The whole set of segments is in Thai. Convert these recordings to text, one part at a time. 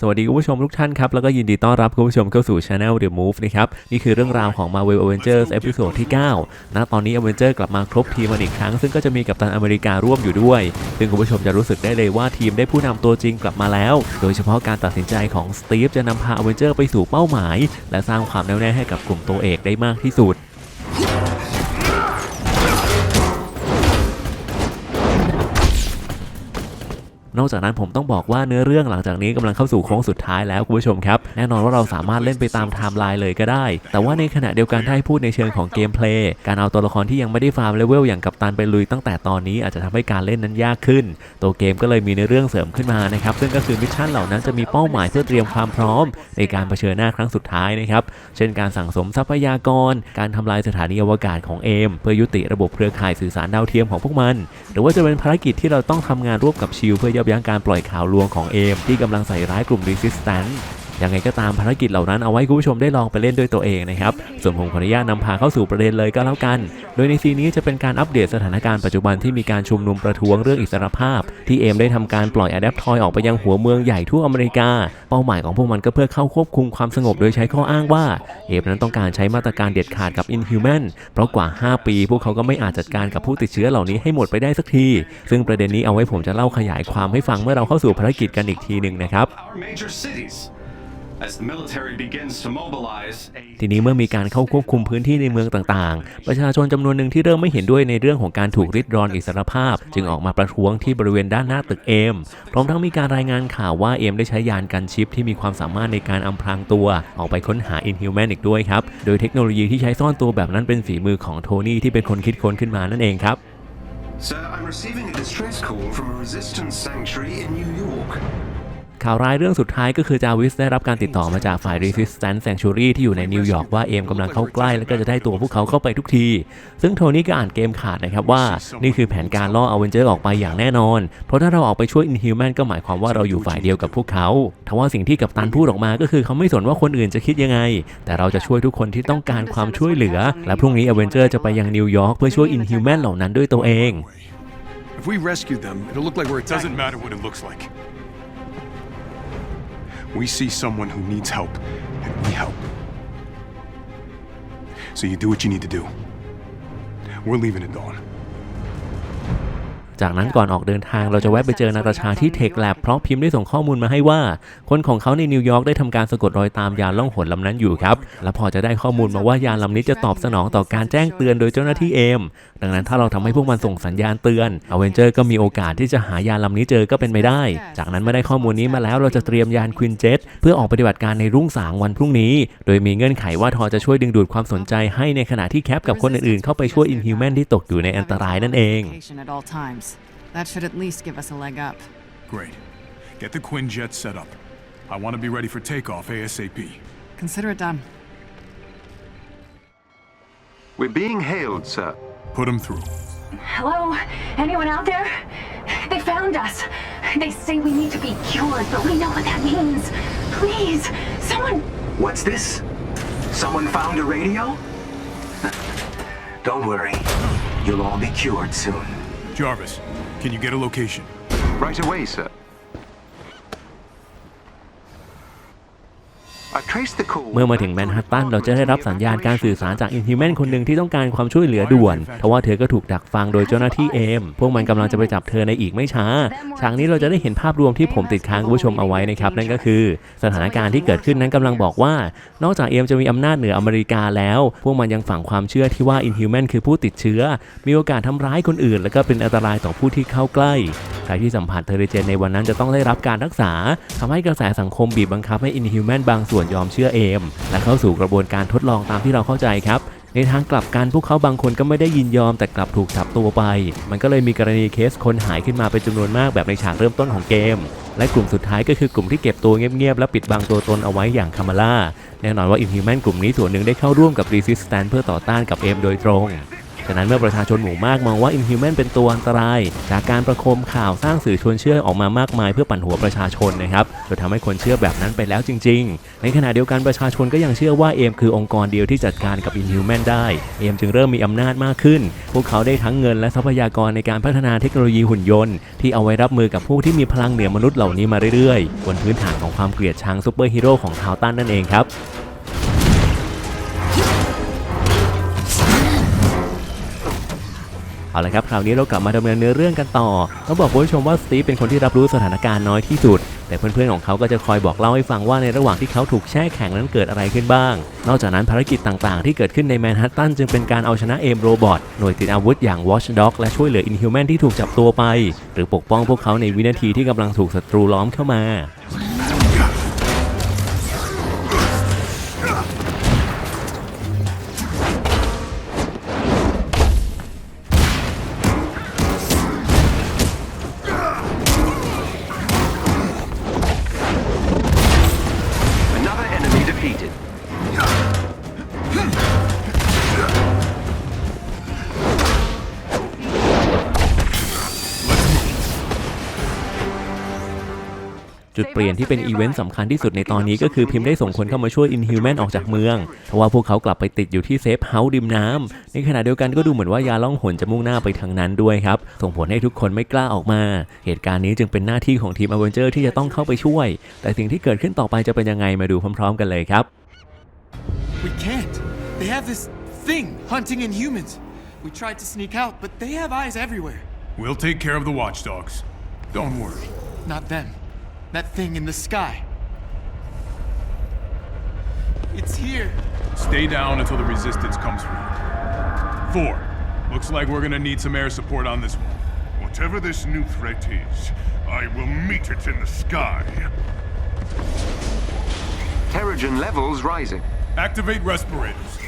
สวัสดีคุณผู้ชมทุกท่านครับ แล้วก็ยินดีต้อนรับคุณผู้ชมเข้าสู่ Channel The Move นะครับ นี่คือเรื่องราวของ Marvel Avengers เอพิโซดที่ 9 ณ ตอนนี้ Avenger กลับมาครบทีมอีกครั้ง ซึ่งก็จะมีกัปตันอเมริการ่วมอยู่ด้วย ซึ่งคุณผู้ชมจะรู้สึกได้เลยว่าทีมได้ผู้นำตัวจริงกลับมาแล้ว โดยเฉพาะการตัดสินใจของสตีฟจะนำพา Avenger ไปสู่เป้าหมาย และสร้างความแน่วแน่ให้กับกลุ่มตัวเอกได้มากที่สุด นอกจากนั้นผมต้องบอกว่าเนื้อเรื่องหลังจากนี้กำลังเข้าสู่โค้งสุดท้ายแล้วคุณผู้ชมครับ แน่นอนว่าเราสามารถเล่นไปตามไทม์ไลน์เลยก็ได้ แต่ว่าในขณะเดียวกันถ้าให้พูดในเชิงของเกมเพลย์การเอาตัวละครที่ยังไม่ได้ฟาร์มเลเวลอย่างกัปตันไปลุยตั้งแต่ตอนนี้อาจจะทำให้การเล่นนั้นยากขึ้น ตัวเกมก็เลยมีในอเรื่องเสริมขึ้นมานะครับซึ่งก็คือมิชชั่นเหล่านั้นจะมีเป้าหมายเพื่อเตรียมความพร้อม ในการเผชิญหน้าครั้งสุดท้ายนะครับเช่นการสั่งสมทรัพยากร การทำลายสถานีอวกาศของเอมเพื่อยุติระบบเครือข่ายสื่อสารดาวเทียมของพวกมัน หรือว่าจะเป็นภารกิจที่เราต้องทำงานร่วมกับชิลเพื่อยับยั้งการปล่อยข่าวลวงของเอมที่กำลังใส่ร้ายกลุ่ม Resistance ยังไงก็ตามภารกิจเหล่านั้นเอาไว้คุณผู้ชมได้ลองไปเล่นด้วยตัวเองนะครับส่วนผมขออนุญาตนำพาเข้าสู่ประเด็นเลยก็แล้วกัน โดยในซีนนี้จะเป็นการอัปเดตสถานการณ์ปัจจุบันที่มีการชุมนุมประท้วงเรื่องอิสรภาพ ที่เอมได้ทำการปล่อยอะแดปทอยออกไปยังหัวเมืองใหญ่ทั่วอเมริกา เป้าหมายของพวกมันก็เพื่อเข้าควบคุมความสงบโดยใช้ข้ออ้างว่าเอมนั้นต้องการใช้มาตรการเด็ดขาดกับ Inhuman เพราะกว่า 5 ปี พวกเขาก็ไม่อาจจัดการกับผู้ติดเชื้อเหล่านี้ให้หมดไปได้สักที ซึ่งประเด็นนี้เอาไว้ผมจะเล่าขยายความให้ฟังเมื่อเราเข้าสู่ภารกิจกันอีกทีหนึ่งนะครับ ทีนี้เมื่อมีการเข้าควบคุมพื้นที่ในเมืองต่างๆ ประชาชนจำนวนหนึ่งที่เริ่มไม่เห็นด้วยในเรื่องของการถูกริดรอนอิสรภาพ จึงออกมาประท้วงที่บริเวณด้านหน้าตึกเอม พร้อมทั้งมีการรายงานข่าวว่าเอมได้ใช้ยานกันชิปที่มีความสามารถในการอำพรางตัว ออกไปค้นหา Inhuman อีกด้วยครับ โดยเทคโนโลยีที่ใช้ซ่อนตัวแบบนั้นเป็นฝีมือของโทนี่ที่เป็นคนคิดค้นขึ้นมานั่นเองครับ Sir, I'm receiving a distress call from a resistance sanctuary in New York. ข่าวร้ายเรื่องสุดท้ายก็คือจาวิสได้รับการติดต่อมาจากฝ่าย Resistance Sanctuary ที่อยู่ในนิวยอร์กว่าเอมกำลังเข้าใกล้และก็จะได้ตัวพวกเขาเข้าไปทุกที ซึ่งโทนี่ก็อ่านเกมขาดนะครับว่านี่คือแผนการล่ออเวนเจอร์ออกไปอย่างแน่นอน เพราะถ้าเราออกไปช่วย Inhuman ก็หมายความว่าเราอยู่ฝ่ายเดียวกับพวกเขาทว่าสิ่งที่กัปตันพูดออกมาก็คือเขาไม่สนว่าคนอื่นจะคิดยังไง แต่เราจะช่วยทุกคนที่ต้องการความช่วยเหลือ และพรุ่งนี้อเวนเจอร์จะไปยังนิวยอร์กเพื่อช่วย Inhuman เหล่านั้นด้วยตัวเอง If we rescue them, it'll look like we're attacking. Doesn't matter what it looks like. We see someone who needs help, and we help. So you do what you need to do. We're leaving at dawn. จากนั้นก่อนออกเดินทางเราจะแวะไปเจอนาตาชาที่เทคแลบเพราะพิมพ์ได้ส่งข้อมูลมาให้ว่า คนของเขาในนิวยอร์กได้ทำการสะกดรอยตามยานล่องหนลำนั้นอยู่ครับ และพอจะได้ข้อมูลมาว่ายานลำนี้จะตอบสนองต่อการแจ้งเตือนโดยเจ้าหน้าที่เอมดังนั้นถ้าเราทำให้พวกมันส่งสัญญาณเตือนอเวนเจอร์ก็มีโอกาสที่จะหายานลำนี้เจอก็เป็นไปได้ จากนั้นเมื่อได้ข้อมูลนี้มาแล้วเราจะเตรียมยานควินเจ็ตเพื่อออกปฏิบัติการในรุ่งสางวันพรุ่งนี้ โดยมีเงื่อนไขว่าทอจะช่วยดึงดูดความสนใจให้ในขณะที่แคปกับคนอื่นๆเข้าไปช่วยอินฮิวแมนที่ตกอยู่ในอันตรายนั่นเอง That should at least give us a leg up. Great. Get the Quinjet set up. I want to be ready for takeoff ASAP. Consider it done. We're being hailed, sir. Put them through. Hello? Anyone out there? They found us. They say we need to be cured, but we know what that means. Please, someone. What's this? Someone found a radio? Don't worry. You'll all be cured soon. Jarvis, can you get a location? Right away, sir. เมื่อมาถึงแมนฮัตตันเราจะได้รับสัญญาณการสื่อสารจากอินฮิวแมนคนหนึ่งที่ต้องการความช่วยเหลือด่วน ทว่าเธอก็ถูกดักฟังโดยเจ้าหน้าที่เอม พวกมันกำลังจะไปจับเธอในอีกไม่ช้า ฉากนี้เราจะได้เห็นภาพรวมที่ผมติดค้างคุณผู้ชมเอาไว้นะครับ นั่นก็คือ สถานการณ์ที่เกิดขึ้นนั้นกำลังบอกว่า นอกจากเอมจะมีอำนาจเหนืออเมริกาแล้ว พวกมันยังฝังความเชื่อที่ว่าอินฮิวแมนคือผู้ติดเชื้อ มีโอกาสทำร้ายคนอื่น และก็เป็นอันตรายต่อผู้ที่เข้าใกล้ใครที่สัมผัสเทอริเจนในวันนั้นจะต้องได้รับการรักษาทำให้กระแสสังคมบีบบังคับให้อินฮิวแมนบางส่วนยอมเชื่อเอม และเข้าสู่กระบวนการทดลองตามที่เราเข้าใจครับ ในทางกลับกันพวกเขาบางคนก็ไม่ได้ยินยอมแต่กลับถูกจับตัวไป มันก็เลยมีกรณีเคสคนหายขึ้นมาเป็นจำนวนมากแบบในฉากเริ่มต้นของเกม และกลุ่มสุดท้ายก็คือกลุ่มที่เก็บตัวเงียบๆและปิดบังตัวตนเอาไว้อย่างคามาล่าแน่นอนว่าอินฮิวแมนกลุ่มนี้ส่วนหนึ่งได้เข้าร่วมกับ Resistance เพื่อต่อต้านกับเอมโดยตรง ฉะนั้นเมื่อประชาชนหมู่มากมองว่า Inhuman เป็นตัวอันตราย จากการประโคมข่าวสร้างสื่อชวนเชื่อออกมามากมายเพื่อปั่นหัวประชาชนนะครับจนทำให้คนเชื่อแบบนั้นไปแล้วจริง ๆ ในขณะเดียวกันประชาชนก็ยังเชื่อว่าเอมคือองค์กรเดียวที่จัดการกับ Inhuman ได้ เอมจึงเริ่มมีอำนาจมากขึ้น พวกเขาได้ทั้งเงินและทรัพยากรในการพัฒนาเทคโนโลยีหุ่นยนต์ที่เอาไว้รับมือกับพวกที่มีพลังเหนือมนุษย์เหล่านี้มาเรื่อยๆ บนพื้นฐานของความเกลียดชังซูเปอร์ฮีโร่ของทาวตันนั่นเองครับ เอาละครับคราวนี้เรากลับมาดำเนินเนื้อเรื่องกันต่อต้องบอกคุณผู้ชมว่าสตีฟเป็นคนที่รับรู้สถานการณ์น้อยที่สุด แต่เพื่อนๆของเขาก็จะคอยบอกเล่าให้ฟังว่าในระหว่างที่เขาถูกแช่แข็งนั้นเกิดอะไรขึ้นบ้าง นอกจากนั้นภารกิจต่างๆ ที่เกิดขึ้นในแมนฮัตตันจึงเป็นการเอาชนะเอมโรบอทหน่วยติดอาวุธอย่าง Watchdog และช่วยเหลือ Inhuman ที่ถูกจับตัวไป หรือปกป้องพวกเขาในวินาทีที่กำลังถูกศัตรูล้อมเข้ามา จุดเปลี่ยนที่เป็นอีเวนต์สำคัญที่สุดในตอนนี้ก็คือพิมพ์ได้ส่งคนเข้ามาช่วย Inhuman ออกจากเมืองเพราะว่าพวกเขากลับไปติดอยู่ที่เซฟเฮาส์ริมน้ำในขณะเดียวกันก็ดูเหมือนว่ายาล่องหนจะมุ่งหน้าไปทางนั้นด้วยครับส่งผลให้ทุกคนไม่กล้าออกมา เหตุการณ์นี้จึงเป็นหน้าที่ของทีมอเวนเจอร์ที่จะต้องเข้าไปช่วย แต่สิ่งที่เกิดขึ้นต่อไปจะเป็นยังไงมาดูพร้อม ๆ กันเลยครับ We can't. They have this thing hunting inhumans. We tried to sneak out, but they have eyes everywhere. We'll take care of the watchdogs. Don't worry. Not them. That thing in the sky. It's here. Stay down until the resistance comes through. Four. Looks like we're gonna need some air support on this one. Whatever this new threat is, I will meet it in the sky. Terrigen levels rising. Activate respirators.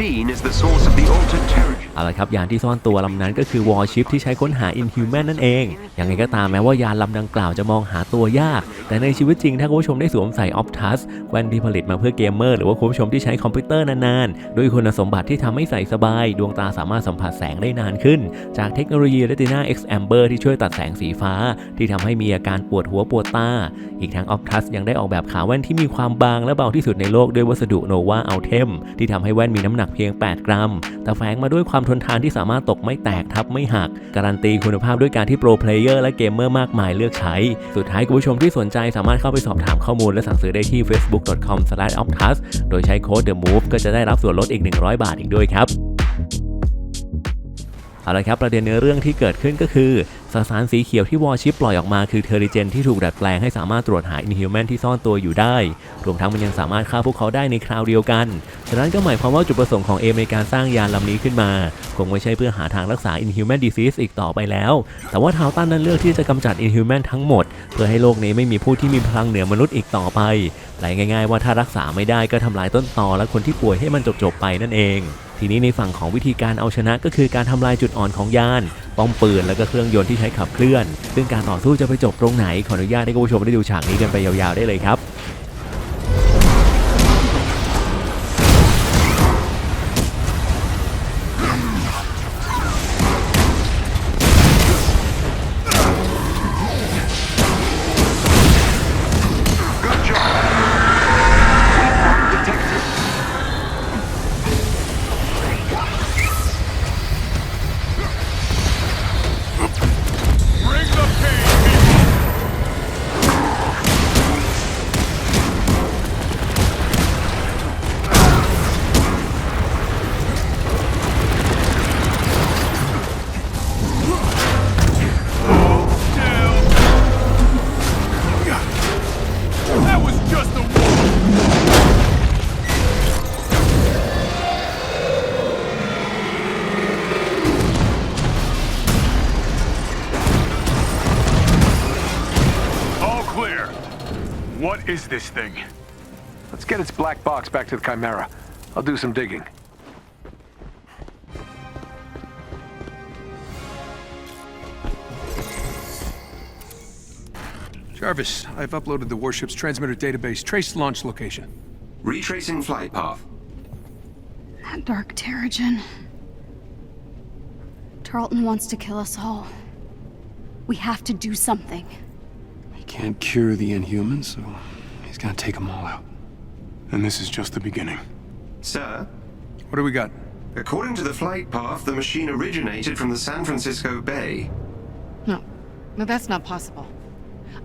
Machine is the source of the altered terrigen. เอาละครับยานที่ซ่อนตัวลำนั้นก็คือวอ r ชิปที่ใช้ค้นหา Inhuman นั่นเอง ยังไงก็ตามแม้ว่ายานลำดังกล่าวจะมองหาตัวยาก แต่ในชีวิตจริงถ้าคุณผู้ชมได้สวมใส่ Optus แว่นที่ผลิตมาเพื่อเกมเมอร์หรือว่าคุณผู้ชมที่ใช้คอมพิวเตอร์นานๆ ด้วยคุณสมบัติที่ทำให้ใส่สบาย ดวงตาสามารถสัมผัสแสงได้นานขึ้น จากเทคโนโลยี Retina X Amber ที่ช่วยตัดแสงสีฟ้า ที่ทำให้มีอาการปวดหัวปวดตา อีกทั้ง Optus ยังได้ออกแบบขาแว่นที่มีความบางและเบาที่สุดในโลกด้วยวัสดุ Nova Ultem ที่ทำให้แว่นมีน้ำหนักเพียง 8 กรัม แต่แฝงมาด้วยความทนทานที่สามารถตกไม่แตกทับไม่หัก การันตีคุณภาพด้วยการที่โปรเพลเยอร์และเกมเมอร์มากมายเลือกใช้ สุดท้ายคุณผู้ชมที่สนใจสามารถเข้าไปสอบถามข้อมูลและสั่งซื้อได้ที่ facebook.com/optus โดยใช้โค้ด the move ก็จะได้รับส่วนลดอีก 100 บาทอีกด้วยครับเอาละครับประเด็นเนื้อเรื่องที่เกิดขึ้นก็คือ สสารสีเขียวที่วอชิปปล่อยออกมาคือเทอริเจนที่ถูกดัดแปลงให้สามารถตรวจหาอินฮิวแมนที่ซ่อนตัวอยู่ได้ รวมทั้งมันยังสามารถฆ่าพวกเขาได้ในคราวเดียวกัน ฉะนั้นก็หมายความว่าจุดประสงค์ของเอมในการสร้างยานลำนี้ขึ้นมา คงไม่ใช่เพื่อหาทางรักษา Inhuman Disease อีกต่อไปแล้ว แต่ว่าทาวตันนั้นเลือกที่จะกำจัด Inhuman ทั้งหมด เพื่อให้โลกนี้ไม่มีผู้ที่มีพลังเหนือมนุษย์อีกต่อไปแปลง่าย ๆ ว่าถ้ารักษาไม่ได้ก็ทำลายต้นตอและคนที่ป่วยให้มันจบๆไปนั่นเอง ทีนี้ในฝั่งของวิธีการเอาชนะก็คือการทำลายจุดอ่อนของยาน ป้อมปืนแล้วก็เครื่องยนต์ที่ใช้ขับเคลื่อน ซึ่งการต่อสู้จะไปจบตรงไหนขออนุญาตให้คุณผู้ชมได้ดูฉากนี้กันไปยาวๆได้เลยครับ is this thing? Let's get its black box back to the Chimera. I'll do some digging. Jarvis, I've uploaded the warship's transmitter database. Trace launch location. Retracing flight path. That dark Terrigen. Tarleton wants to kill us all. We have to do something. He can't cure the Inhumans, so he's gonna take them all out. And this is just the beginning. Sir, What do we got? according to the flight path, the machine originated from the San Francisco Bay. No. No, that's not possible.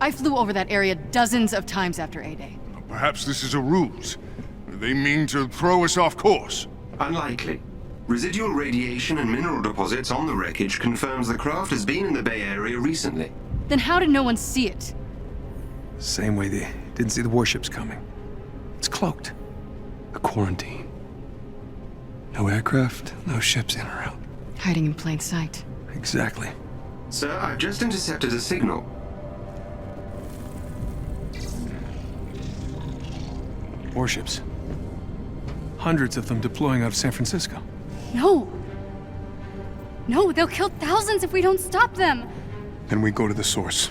I flew over that area dozens of times after A-Day. Perhaps this is a ruse. They mean to throw us off course. Unlikely. Residual radiation and mineral deposits on the wreckage confirms the craft has been in the Bay Area recently. Then how did no one see it? Same way they didn't see the warships coming. It's cloaked. The quarantine. No aircraft, no ships in or out. Hiding in plain sight. Exactly. Sir, I've just intercepted a signal. Warships. Hundreds of them deploying out of San Francisco. No! No, they'll kill thousands if we don't stop them! Then we go to the source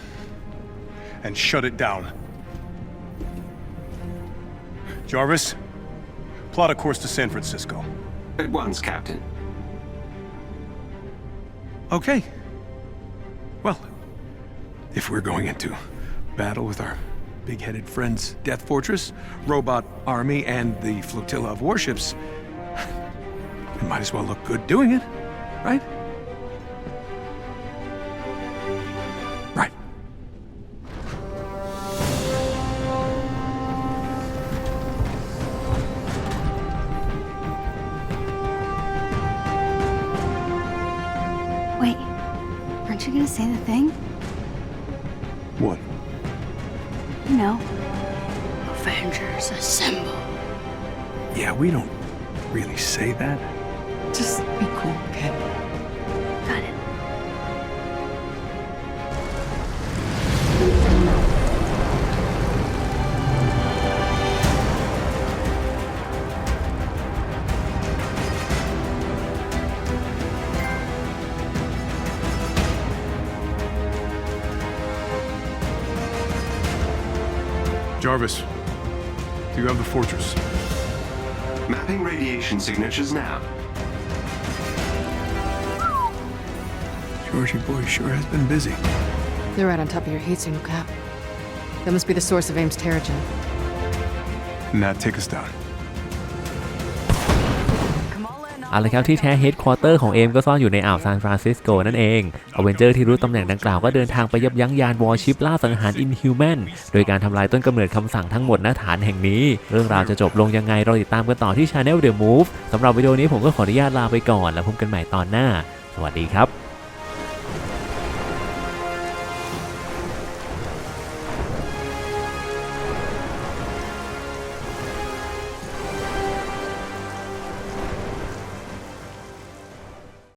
and shut it down. Jarvis, plot a course to San Francisco. At once, Captain. Okay. Well, if we're going into battle with our big headed friends, Death Fortress, Robot Army, and the flotilla of warships, we might as well look good doing it? Right. Jarvis, do you have the fortress? Mapping radiation signatures now. Georgie boy sure has been busy. They're right on top of your heat signal, Cap. That must be the source of Ames Terrigen. Nat, take us down. เอาละครับที่แท้เฮดควอเตอร์ของเอมก็ซ่อนอยู่ในอ่าวซานฟรานซิสโกนั่นเองอเวนเจอร์ที่รู้ตำแหน่งดังกล่าวก็เดินทางไปยับยั้งยานวอร์ชิปล่าสังหารอินฮิวแมนโดยการทำลายต้นกำเนิดคำสั่งทั้งหมดณฐานแห่งนี้ เรื่องราวจะจบลงยังไงเราติดตามกันต่อที่ช anel The Move สำหรับวิดีโอนี้ผมก็ขออนุญาตลาไปก่อน แล้วพบกันใหม่ตอนหน้า สวัสดีครับ